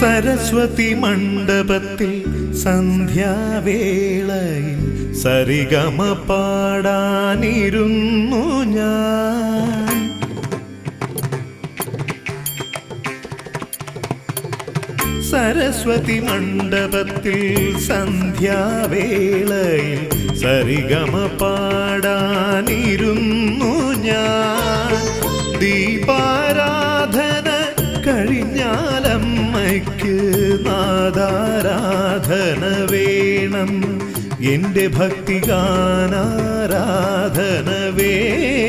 സരസ്വതി മണ്ഡപത്തിൽ സന്ധ്യാവേളയിൽ സരിഗമ പാടാനിരുന്നു ഞാൻ. സരസ്വതി മണ്ഡപത്തിൽ സന്ധ്യാവേളയിൽ സരിഗമ പാടാനിരുന്നു ഞാൻ. ദീപാരാധന കഴിഞ്ഞാലമ്മയ്ക്ക് നാദാരാധന വേണം. എന്റെ ഭക്തി ഗാനാരാധന വേണം.